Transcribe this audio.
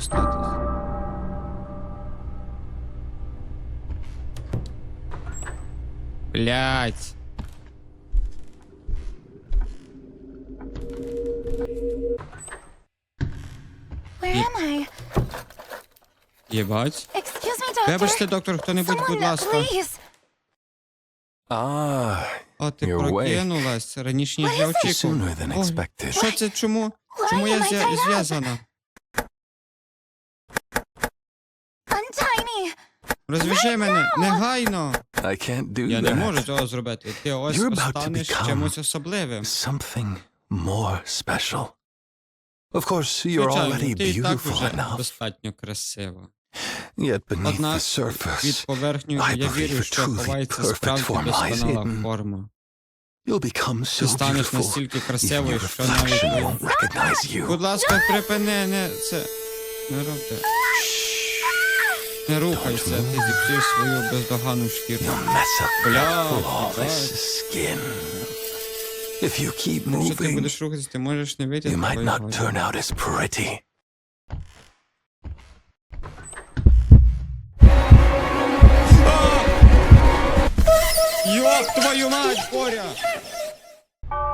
хвастатись. Блять. Where am I? Єбать. Excuse me, doctor. Вибачте, доктор, хто-небудь, будь ласка. please. Ah, О, ти прокинулась раніше, ніж я What is it? очікував. Що це чому? Чому я зв'язана? Розв'яжи мене, негайно! I can't do Я не that. можу цього зробити. Ти ось You're about to станеш become чимось особливим. Something more special. Of course, you're Звичайно, already ти і так beautiful уже enough. достатньо красива. Yet beneath the Однак surface, під поверхнею I я believe вірю, a що truly ховається perfect справді form lies досконала форма. you'll become Ти so станеш beautiful. настільки Even красивою, your що навіть reflection ви- won't recognize you. Будь ласка, припини, не це. Не роби. Не рухайся, ти зіпсуєш свою бездоганну шкіру. You'll mess up Бля, that flawless бать. skin. If you keep Якщо ти moving, будеш рухатись, ти можеш не вийти you з might такої not згоди. turn out as pretty. Йоп, твою мать, Боря!